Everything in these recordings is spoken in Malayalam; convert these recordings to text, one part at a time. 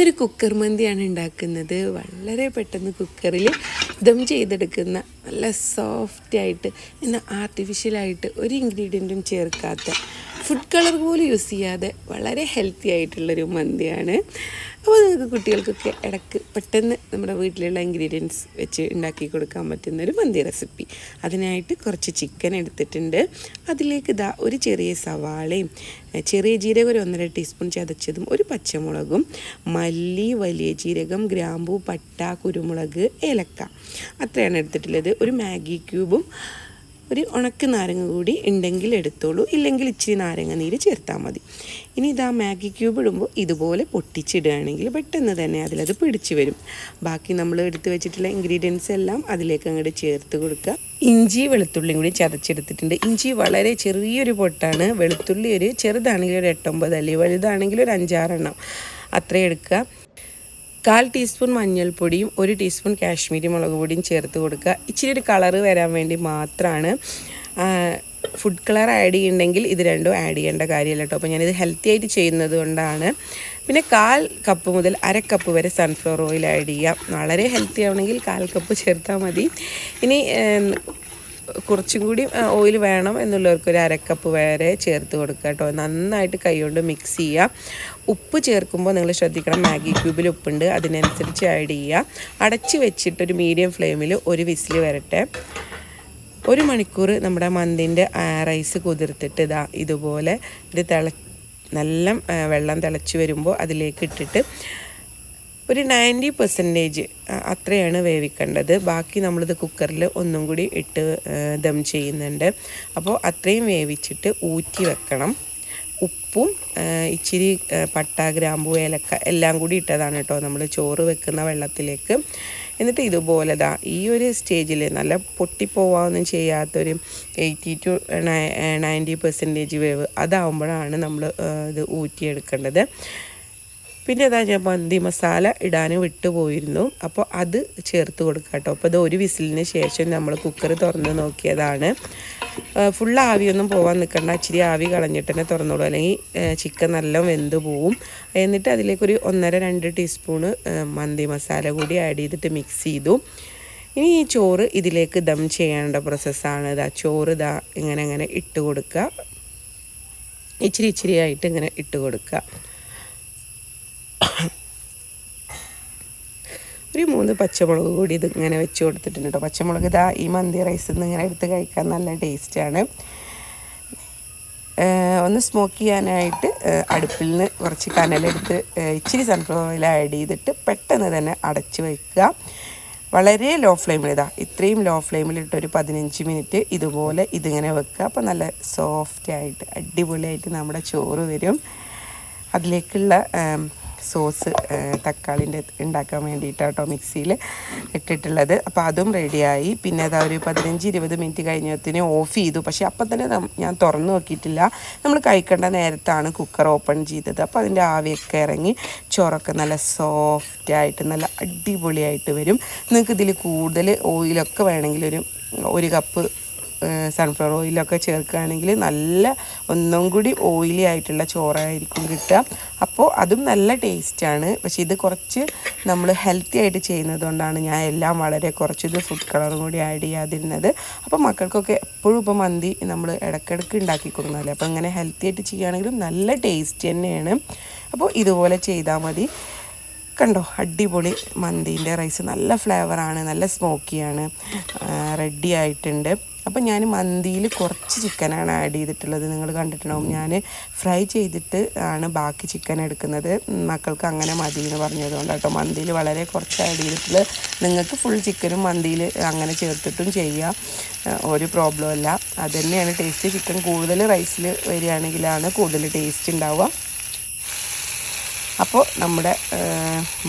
ഇതൊരു കുക്കർ മന്തിയാണ് ഉണ്ടാക്കുന്നത്. വളരെ പെട്ടെന്ന് കുക്കറിൽ ദം ചെയ്തെടുക്കുന്ന നല്ല സോഫ്റ്റായിട്ട് എന്നാൽ ആർട്ടിഫിഷ്യലായിട്ട് ഒരു ഇൻഗ്രീഡിയന്റും ചേർക്കാത്ത ഫുഡ് കളർ പോലും യൂസ് ചെയ്യാതെ വളരെ ഹെൽത്തി ആയിട്ടുള്ളൊരു മന്തിയാണ്. അപ്പോൾ നിങ്ങൾക്ക് കുട്ടികൾക്കൊക്കെ ഇടയ്ക്ക് പെട്ടെന്ന് നമ്മുടെ വീട്ടിലുള്ള ഇൻഗ്രീഡിയൻസ് വെച്ച് ഉണ്ടാക്കി കൊടുക്കാൻ പറ്റുന്ന ഒരു മന്തി റെസിപ്പി അതിനായിട്ട് കുറച്ച് ചിക്കൻ എടുത്തിട്ടുണ്ട്. അതിലേക്ക് ഇതാ ഒരു ചെറിയ സവാളയും ചെറിയ ജീരകം ഒരു ഒന്നര ടീസ്പൂൺ ചതച്ചതും ഒരു പച്ചമുളകും മല്ലി വലിയ ജീരകം ഗ്രാമ്പൂ പട്ട കുരുമുളക് ഏലക്ക. അത്രയാണ് എടുത്തിട്ടുള്ളത്. ഒരു മാഗി ക്യൂബും ഒരു ഉണക്ക നാരങ്ങ കൂടി ഉണ്ടെങ്കിൽ എടുത്തോളൂ. ഇല്ലെങ്കിൽ ഇച്ചിരി നാരങ്ങ നീര് ചേർത്താൽ മതി. ഇനി ഇതാ മാഗി ക്യൂബ് ഇടുമ്പോൾ ഇതുപോലെ പൊട്ടിച്ചിടുകയാണെങ്കിൽ പെട്ടെന്ന് തന്നെ അതിലത് പിടിച്ചു വരും. ബാക്കി നമ്മൾ എടുത്ത് വെച്ചിട്ടുള്ള ഇൻഗ്രീഡിയൻസ് എല്ലാം അതിലേക്ക് അങ്ങോട്ട് ചേർത്ത് കൊടുക്കുക. ഇഞ്ചി വെളുത്തുള്ളിയും കൂടി ചതച്ചെടുത്തിട്ടുണ്ട്. ഇഞ്ചി വളരെ ചെറിയൊരു പൊട്ടാണ്. വെളുത്തുള്ളി ഒരു ചെറുതാണെങ്കിൽ ഒരു എട്ടൊമ്പത് അല്ലെങ്കിൽ വലുതാണെങ്കിൽ ഒരു അഞ്ചാറെണ്ണം. അത്രയും എടുക്കുക. കാൽ ടീസ്പൂൺ മഞ്ഞൾപ്പൊടിയും ഒരു ടീസ്പൂൺ കാശ്മീരി മുളക് പൊടിയും ചേർത്ത് കൊടുക്കുക. ഇച്ചിരി ഒരു കളറ് വരാൻ വേണ്ടി മാത്രമാണ് ഫുഡ് കളർ ആഡ് ചെയ്യുന്നുണ്ടെങ്കിൽ ഇത് രണ്ടും ആഡ് ചെയ്യേണ്ട കാര്യമല്ല കേട്ടോ. അപ്പോൾ ഞാനിത് ഹെൽത്തി ആയിട്ട് ചെയ്യുന്നത് കൊണ്ടാണ്. പിന്നെ കാൽ കപ്പ് മുതൽ അര കപ്പ് വരെ സൺഫ്ലവർ ഓയിൽ ആഡ് ചെയ്യാം. വളരെ ഹെൽത്തി ആവണമെങ്കിൽ കാൽ കപ്പ് ചേർത്താൽ മതി. ഇനി കുറച്ചും കൂടി ഓയിൽ വേണം എന്നുള്ളവർക്ക് ഒരു അരക്കപ്പ് വരെ ചേർത്ത് കൊടുക്കുക കേട്ടോ. നന്നായിട്ട് കൈകൊണ്ട് മിക്സ് ചെയ്യുക. ഉപ്പ് ചേർക്കുമ്പോൾ നിങ്ങൾ ശ്രദ്ധിക്കണം മാഗി ക്യൂബിൽ ഉപ്പുണ്ട്. അതിനനുസരിച്ച് ആഡ് ചെയ്യുക. അടച്ച് വെച്ചിട്ട് ഒരു മീഡിയം ഫ്ലെയിമിൽ ഒരു വിസിൽ വരട്ടെ. ഒരു മണിക്കൂർ നമ്മുടെ മന്തിന്റെ റൈസ് കുതിർത്തിട്ട് ഇതാ ഇതുപോലെ ഇത് തിള നല്ല വെള്ളം തിളച്ച് വരുമ്പോൾ അതിലേക്ക് ഇട്ടിട്ട് ഒരു നയന്റി പെർസെന്റേജ് അത്രയാണ് വേവിക്കേണ്ടത്. ബാക്കി നമ്മളിത് കുക്കറിൽ ഒന്നും കൂടി ഇട്ട് ദം ചെയ്യുന്നുണ്ട്. അപ്പോൾ അത്രയും വേവിച്ചിട്ട് ഊറ്റി വെക്കണം. ഉപ്പും ഇച്ചിരി പട്ട ഗ്രാമ്പു ഏലക്ക എല്ലാം കൂടി ഇട്ടതാണ് കേട്ടോ നമ്മൾ ചോറ് വെക്കുന്ന വെള്ളത്തിലേക്ക്. എന്നിട്ട് ഇതുപോലെ ദാ ഈ ഒരു സ്റ്റേജിൽ നല്ല പൊട്ടിപ്പോവാന്നും ചെയ്യാത്തൊരു eighty two ninety percentage wave അതാവുമ്പോഴാണ് നമ്മൾ ഇത് ഊറ്റിയെടുക്കേണ്ടത്. പിന്നെ അതാ ഞാൻ മന്തി മസാല ഇടാൻ വിട്ടുപോയിരുന്നു. അപ്പോൾ അത് ചേർത്ത് കൊടുക്കുക കേട്ടോ അപ്പോൾ ഇത് ഒരു വിസിലിന് ശേഷം നമ്മൾ കുക്കർ തുറന്ന് നോക്കിയതാണ്. ഫുൾ ആവിയൊന്നും പോകാൻ നിൽക്കണ്ട ഇച്ചിരി ആവി കളഞ്ഞിട്ട് തന്നെ തുറന്നോളൂ. അല്ലെങ്കിൽ ചിക്കൻ നല്ല വെന്ത് പോവും. എന്നിട്ട് അതിലേക്കൊരു ഒന്നര രണ്ട് ടീസ്പൂണ് മന്തി മസാല കൂടി ആഡ് ചെയ്തിട്ട് മിക്സ് ചെയ്തു. ഇനി ഈ ചോറ് ഇതിലേക്ക് ദം ചെയ്യേണ്ട പ്രോസസ്സാണ് ഇതാ ചോറ് ഇതാ ഇങ്ങനെ അങ്ങനെ ഇട്ട് കൊടുക്കുക. ഇച്ചിരി ഇച്ചിരി ആയിട്ട് ഇങ്ങനെ ഇട്ട് കൊടുക്കുക. ഒരു മൂന്ന് പച്ചമുളക് കൂടി ഇത് ഇങ്ങനെ വെച്ച് കൊടുത്തിട്ടുണ്ട് കേട്ടോ. പച്ചമുളക് ഇതാ ഈ മന്തി റൈസിൽ നിന്ന് ഇങ്ങനെ എടുത്ത് കഴിക്കാൻ നല്ല ടേസ്റ്റാണ് ഒന്ന് സ്മോക്ക് ചെയ്യാനായിട്ട് അടുപ്പിൽ നിന്ന് കുറച്ച് കനലെടുത്ത് ഇച്ചിരി സൺഫ്ലവർ ഓയിൽ ആഡ് ചെയ്തിട്ട് പെട്ടെന്ന് തന്നെ അടച്ച് വയ്ക്കുക വളരെ ലോ ഫ്ലെയിമിൽ ഇതാ. ഇത്രയും ലോ ഫ്ലെയിമിലിട്ട് ഒരു പതിനഞ്ച് മിനിറ്റ് ഇതുപോലെ ഇതിങ്ങനെ വെക്കുക. അപ്പോൾ നല്ല സോഫ്റ്റ് ആയിട്ട് അടിപൊളിയായിട്ട് നമ്മുടെ ചോറ് വരും. അതിലേക്കുള്ള സോസ് തക്കാളിന്റെ ഉണ്ടാക്കാൻ വേണ്ടിയിട്ട് കേട്ടോ മിക്സിയിൽ ഇട്ടിട്ടുള്ളത്. അപ്പോൾ അതും റെഡിയായി. പിന്നെ അതാ ഒരു പതിനഞ്ച് ഇരുപത് മിനിറ്റ് കഴിഞ്ഞതിന് ഓഫ് ചെയ്തു. പക്ഷേ അപ്പം തന്നെ ഞാൻ തുറന്നു നോക്കിയിട്ടില്ല. നമ്മൾ കഴിക്കേണ്ട നേരത്താണ് കുക്കർ ഓപ്പൺ ചെയ്തത്. അപ്പോൾ അതിന്റെ ആവിയൊക്കെ ഇറങ്ങി ചോറൊക്കെ നല്ല സോഫ്റ്റായിട്ട് നല്ല അടിപൊളിയായിട്ട് വരും. നിങ്ങൾക്ക് ഇതിൽ കൂടുതൽ ഓയിലൊക്കെ വേണമെങ്കിൽ ഒരു ഒരു കപ്പ് സൺഫ്ലവർ ഓയിലൊക്കെ ചേർക്കുകയാണെങ്കിൽ നല്ല ഒന്നും കൂടി ഓയിലി ആയിട്ടുള്ള ചോറായിരിക്കും കിട്ടുക. അപ്പോൾ അതും നല്ല ടേസ്റ്റാണ് പക്ഷേ ഇത് കുറച്ച് നമ്മൾ ഹെൽത്തി ആയിട്ട് ചെയ്യുന്നത് കൊണ്ടാണ് ഞാൻ എല്ലാം വളരെ കുറച്ച് ഇത് ഫുഡ് കളറും കൂടി ആഡ് ചെയ്യാതിരുന്നത്. അപ്പോൾ മക്കൾക്കൊക്കെ എപ്പോഴും ഇപ്പോൾ മന്തി നമ്മൾ ഇടയ്ക്കിടയ്ക്ക് ഉണ്ടാക്കി കൊടുക്കുന്നതല്ലേ അപ്പോൾ ഇങ്ങനെ ഹെൽത്തി ആയിട്ട് ചെയ്യുകയാണെങ്കിലും നല്ല ടേസ്റ്റ് തന്നെയാണ്. അപ്പോൾ ഇതുപോലെ ചെയ്താൽ മതി. കണ്ടോ? അടിപൊളി മന്തീന്റെ റൈസ് നല്ല ഫ്ലേവറാണ് നല്ല സ്മോക്കിയാണ് റെഡി ആയിട്ടുണ്ട്. അപ്പോൾ ഞാൻ മന്തിയിൽ കുറച്ച് ചിക്കനാണ് ആഡ് ചെയ്തിട്ടുള്ളത്. നിങ്ങൾ കണ്ടിട്ടുണ്ടാവും. ഞാൻ ഫ്രൈ ചെയ്തിട്ട് ആണ് ബാക്കി ചിക്കൻ എടുക്കുന്നത്. മക്കൾക്ക് അങ്ങനെ മതി എന്ന് പറഞ്ഞതുകൊണ്ട് കേട്ടോ മന്തിയിൽ വളരെ കുറച്ച് ആഡ് ചെയ്തിട്ടുള്ളത്. നിങ്ങൾക്ക് ഫുൾ ചിക്കനും മന്തിയിൽ അങ്ങനെ ചേർത്തിട്ടും ചെയ്യാം. ഒരു പ്രോബ്ലം അല്ല അത് തന്നെയാണ് ടേസ്റ്റ് ചിക്കൻ കൂടുതൽ റൈസിൽ വരികയാണെങ്കിലാണ് കൂടുതൽ ടേസ്റ്റ് ഉണ്ടാവുക അപ്പോൾ നമ്മുടെ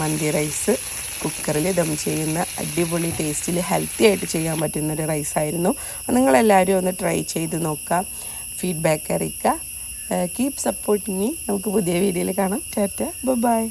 മന്തി റൈസ് കുക്കറിൽ ദം ചെയ്യുന്ന അടിപൊളി ടേസ്റ്റിൽ ഹെൽത്തി ആയിട്ട് ചെയ്യാൻ പറ്റുന്ന പറ്റുന്നൊരു റൈസായിരുന്നു നിങ്ങളെല്ലാവരും ഒന്ന് ട്രൈ ചെയ്ത് നോക്കാം ഫീഡ്ബാക്ക് അറിയിക്കുക. കീപ് സപ്പോർട്ടിങ് മീ നമുക്ക് പുതിയ വീഡിയോയിൽ കാണാം. ടാറ്റ ബൈ